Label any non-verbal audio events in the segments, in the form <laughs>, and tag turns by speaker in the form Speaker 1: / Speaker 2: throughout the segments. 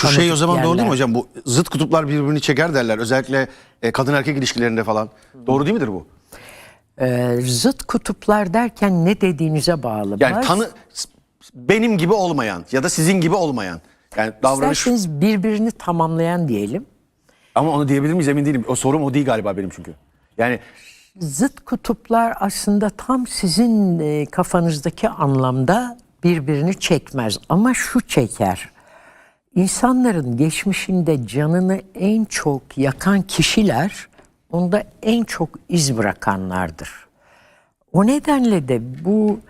Speaker 1: Şu şey o zaman doğru değil mi
Speaker 2: yerler.
Speaker 1: hocam? Bu zıt kutuplar birbirini çeker derler. Özellikle e, kadın erkek ilişkilerinde falan. Doğru değil midir bu?
Speaker 2: Ee, zıt kutuplar derken ne dediğinize bağlı.
Speaker 1: Yani
Speaker 2: Bazı-
Speaker 1: tanı benim gibi olmayan ya da sizin gibi olmayan. Yani davranış
Speaker 2: İsterseniz birbirini tamamlayan diyelim.
Speaker 1: ama onu diyebilir miyiz emin değilim. O sorum o değil galiba benim çünkü. Yani
Speaker 2: Zıt kutuplar aslında tam sizin e, kafanızdaki anlamda birbirini çekmez ama şu çeker. İnsanların geçmişinde canını en çok yakan kişiler onda en çok iz bırakanlardır. O nedenle de bu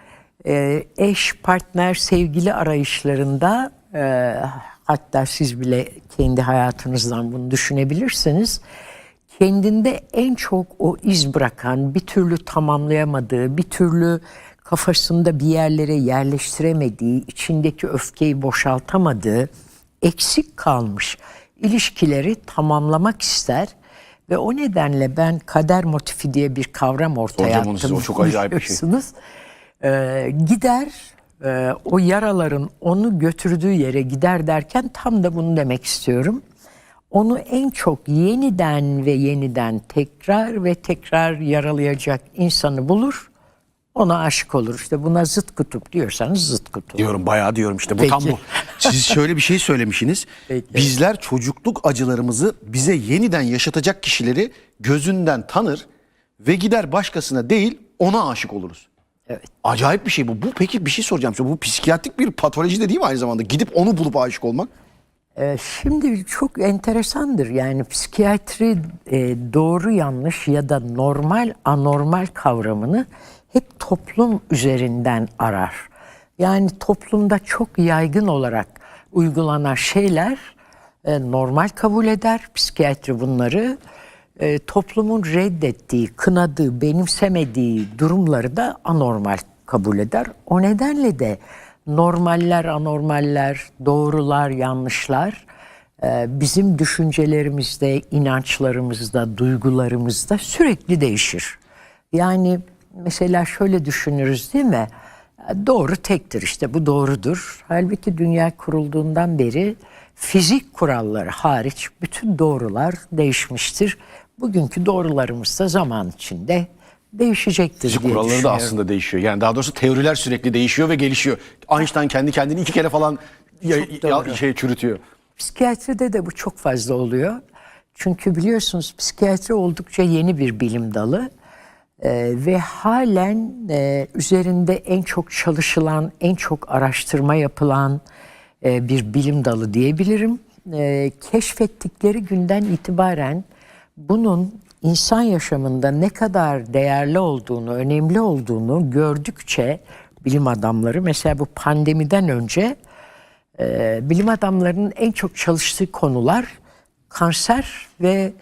Speaker 2: e, eş, partner, sevgili arayışlarında e, hatta siz bile kendi hayatınızdan bunu düşünebilirsiniz. Kendinde en çok o iz bırakan, bir türlü tamamlayamadığı, bir türlü kafasında bir yerlere yerleştiremediği, içindeki öfkeyi boşaltamadığı, eksik kalmış ilişkileri tamamlamak ister ve o nedenle ben kader motifi diye bir kavram ortaya
Speaker 1: onu
Speaker 2: attım.
Speaker 1: o çok acayip bir şey.
Speaker 2: Ee, gider e, o yaraların onu götürdüğü yere gider derken tam da bunu demek istiyorum. Onu en çok yeniden ve yeniden tekrar ve tekrar yaralayacak insanı bulur. Ona aşık olur. İşte buna zıt kutup diyorsanız zıt kutup.
Speaker 1: diyorum bayağı diyorum işte bu
Speaker 2: Peki.
Speaker 1: tam bu. Siz şöyle bir şey söylemişsiniz. <laughs>
Speaker 2: Peki.
Speaker 1: Bizler çocukluk acılarımızı bize yeniden yaşatacak kişileri gözünden tanır ve gider başkasına değil ona aşık oluruz.
Speaker 2: Evet.
Speaker 1: Acayip bir şey bu. Bu peki bir şey soracağım size. Bu psikiyatrik bir patoloji de değil mi aynı zamanda? Gidip onu bulup aşık olmak.
Speaker 2: Ee, Şimdi çok enteresandır yani psikiyatri e, doğru yanlış ya da normal anormal kavramını hep toplum üzerinden arar. Yani toplumda çok yaygın olarak uygulanan şeyler e, normal kabul eder psikiyatri bunları. E, toplumun reddettiği, kınadığı, benimsemediği durumları da anormal kabul eder. O nedenle de normaller, anormaller, doğrular, yanlışlar e, bizim düşüncelerimizde, inançlarımızda, duygularımızda sürekli değişir. Yani mesela şöyle düşünürüz değil mi? Doğru tektir işte bu doğrudur. Halbuki dünya kurulduğundan beri fizik kuralları hariç bütün doğrular değişmiştir. Bugünkü doğrularımız da zaman içinde değişecektir
Speaker 1: Fizik
Speaker 2: diye
Speaker 1: kuralları da aslında değişiyor. Yani daha doğrusu teoriler sürekli değişiyor ve gelişiyor. Einstein kendi kendini iki kere falan ya- ya- şey çürütüyor.
Speaker 2: Psikiyatride de bu çok fazla oluyor. Çünkü biliyorsunuz psikiyatri oldukça yeni bir bilim dalı. Ee, ve halen e, üzerinde en çok çalışılan, en çok araştırma yapılan e, bir bilim dalı diyebilirim. E, keşfettikleri günden itibaren bunun insan yaşamında ne kadar değerli olduğunu, önemli olduğunu gördükçe bilim adamları mesela bu pandemiden önce e, bilim adamlarının en çok çalıştığı konular kanser ve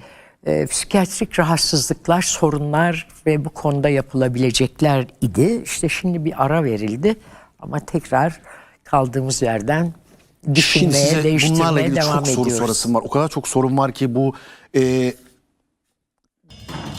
Speaker 2: e, psikiyatrik rahatsızlıklar, sorunlar ve bu konuda yapılabilecekler idi. İşte şimdi bir ara verildi ama tekrar kaldığımız yerden
Speaker 1: Şimdi
Speaker 2: düşünmeye,
Speaker 1: size bunlarla
Speaker 2: değiştirmeye
Speaker 1: ilgili
Speaker 2: devam
Speaker 1: çok soru
Speaker 2: ediyoruz.
Speaker 1: sorasım var. O kadar çok sorun var ki bu e,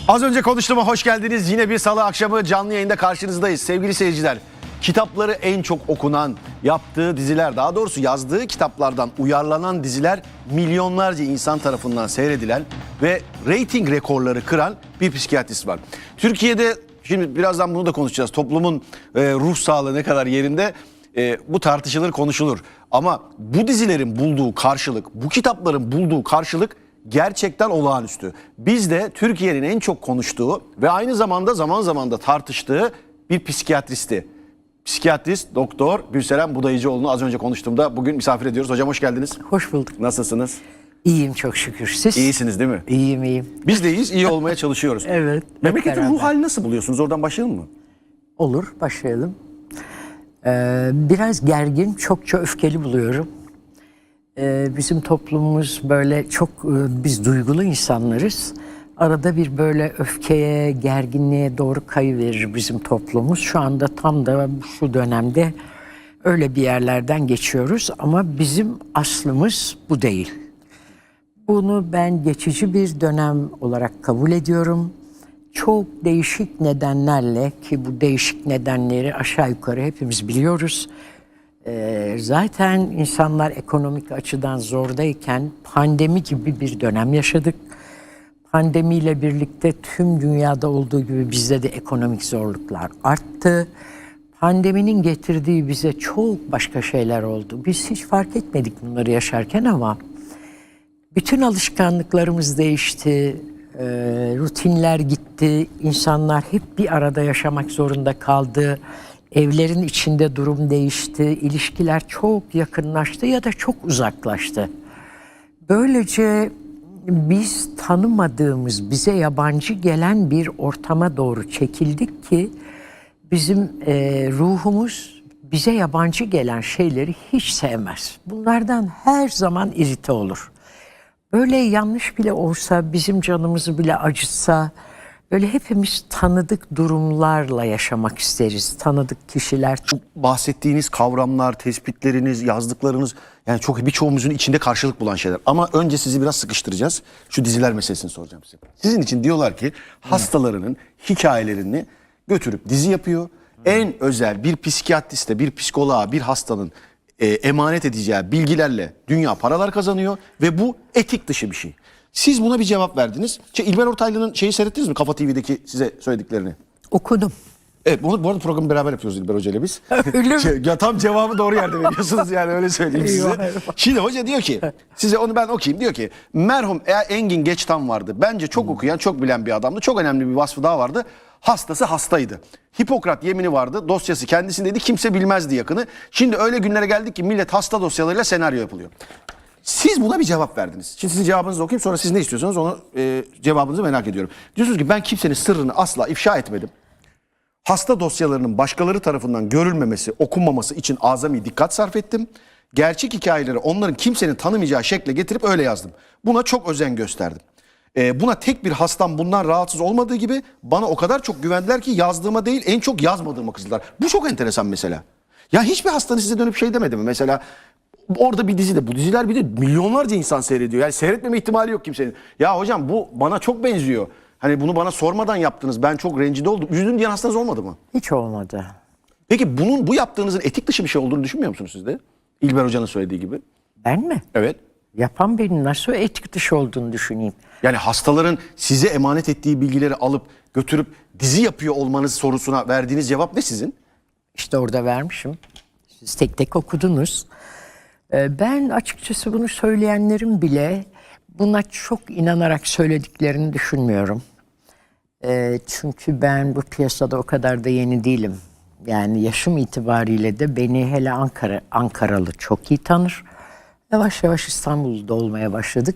Speaker 1: Az önce konuştuğuma hoş geldiniz. Yine bir salı akşamı canlı yayında karşınızdayız. Sevgili seyirciler, kitapları en çok okunan, yaptığı diziler, daha doğrusu yazdığı kitaplardan uyarlanan diziler milyonlarca insan tarafından seyredilen ve reyting rekorları kıran bir psikiyatrist var. Türkiye'de şimdi birazdan bunu da konuşacağız. Toplumun e, ruh sağlığı ne kadar yerinde e, bu tartışılır, konuşulur. Ama bu dizilerin bulduğu karşılık, bu kitapların bulduğu karşılık gerçekten olağanüstü. Biz de Türkiye'nin en çok konuştuğu ve aynı zamanda zaman zaman da tartıştığı bir psikiyatristi. Psikiyatrist Doktor Gülseren Budayıcıoğlu'nu az önce konuştuğumda bugün misafir ediyoruz. Hocam hoş geldiniz.
Speaker 2: Hoş bulduk.
Speaker 1: Nasılsınız?
Speaker 2: İyiyim çok şükür. Siz?
Speaker 1: İyisiniz değil mi?
Speaker 2: İyiyim iyiyim.
Speaker 1: Biz de iyiyiz, iyi olmaya çalışıyoruz. <laughs>
Speaker 2: Evet,
Speaker 1: Memleketin ruh halini nasıl buluyorsunuz? Oradan başlayalım mı?
Speaker 2: Olur, başlayalım. Ee, biraz gergin, çokça öfkeli buluyorum. Ee, bizim toplumumuz böyle çok, e, biz duygulu insanlarız. Arada bir böyle öfkeye, gerginliğe doğru kayıverir bizim toplumumuz. Şu anda tam da şu dönemde öyle bir yerlerden geçiyoruz. Ama bizim aslımız bu değil. Bunu ben geçici bir dönem olarak kabul ediyorum. Çok değişik nedenlerle ki bu değişik nedenleri aşağı yukarı hepimiz biliyoruz. Ee, zaten insanlar ekonomik açıdan zordayken pandemi gibi bir dönem yaşadık. Pandemiyle birlikte tüm dünyada olduğu gibi bizde de ekonomik zorluklar arttı. Pandeminin getirdiği bize çok başka şeyler oldu. Biz hiç fark etmedik bunları yaşarken ama bütün alışkanlıklarımız değişti, rutinler gitti, insanlar hep bir arada yaşamak zorunda kaldı. Evlerin içinde durum değişti, ilişkiler çok yakınlaştı ya da çok uzaklaştı. Böylece biz tanımadığımız, bize yabancı gelen bir ortama doğru çekildik ki bizim e, ruhumuz bize yabancı gelen şeyleri hiç sevmez. Bunlardan her zaman irite olur. Böyle yanlış bile olsa, bizim canımızı bile acıtsa, böyle hepimiz tanıdık durumlarla yaşamak isteriz. Tanıdık kişiler.
Speaker 1: bahsettiğiniz kavramlar, tespitleriniz, yazdıklarınız yani çok birçoğumuzun içinde karşılık bulan şeyler. Ama önce sizi biraz sıkıştıracağız. Şu diziler meselesini soracağım size. Sizin için diyorlar ki hastalarının hikayelerini götürüp dizi yapıyor. En özel bir psikiyatriste, bir psikoloğa, bir hastanın e, emanet edeceği bilgilerle dünya paralar kazanıyor ve bu etik dışı bir şey. Siz buna bir cevap verdiniz. Şey, İlber Ortaylı'nın şeyi seyrettiniz mi Kafa TV'deki size söylediklerini?
Speaker 2: Okudum.
Speaker 1: Evet bunu, bu arada programı beraber yapıyoruz İlber Hoca ile biz. <laughs>
Speaker 2: Öyle mi?
Speaker 1: Tam cevabı doğru yerde veriyorsunuz yani öyle söyleyeyim size. Şimdi hoca diyor ki size onu ben okuyayım diyor ki merhum Engin Geçtan vardı. Bence çok okuyan çok bilen bir adamdı. Çok önemli bir vasfı daha vardı. Hastası hastaydı. Hipokrat yemini vardı. Dosyası kendisindeydi. Kimse bilmezdi yakını. Şimdi öyle günlere geldik ki millet hasta dosyalarıyla senaryo yapılıyor. Siz buna bir cevap verdiniz. Şimdi sizin cevabınızı okuyayım sonra siz ne istiyorsanız onu e, cevabınızı merak ediyorum. Diyorsunuz ki ben kimsenin sırrını asla ifşa etmedim hasta dosyalarının başkaları tarafından görülmemesi, okunmaması için azami dikkat sarf ettim. Gerçek hikayeleri onların kimsenin tanımayacağı şekle getirip öyle yazdım. Buna çok özen gösterdim. Ee, buna tek bir hastam bundan rahatsız olmadığı gibi bana o kadar çok güvendiler ki yazdığıma değil en çok yazmadığıma kızdılar. Bu çok enteresan mesela. Ya hiçbir hastanız size dönüp şey demedi mi? Mesela orada bir dizide bu diziler bir de milyonlarca insan seyrediyor. Yani seyretmeme ihtimali yok kimsenin. Ya hocam bu bana çok benziyor. Hani bunu bana sormadan yaptınız. Ben çok rencide oldum. Üzüldüm diyen hastanız olmadı mı?
Speaker 2: Hiç olmadı.
Speaker 1: Peki bunun bu yaptığınızın etik dışı bir şey olduğunu düşünmüyor musunuz siz de? İlber Hoca'nın söylediği gibi.
Speaker 2: Ben mi?
Speaker 1: Evet.
Speaker 2: Yapan benim nasıl etik dışı olduğunu düşüneyim.
Speaker 1: Yani hastaların size emanet ettiği bilgileri alıp götürüp dizi yapıyor olmanız sorusuna verdiğiniz cevap ne sizin?
Speaker 2: İşte orada vermişim. Siz tek tek okudunuz. Ee, Ben açıkçası bunu söyleyenlerin bile buna çok inanarak söylediklerini düşünmüyorum. Ee, Çünkü ben bu piyasada o kadar da yeni değilim. Yani yaşım itibariyle de beni hele Ankara Ankaralı çok iyi tanır. Yavaş yavaş İstanbul'da olmaya başladık.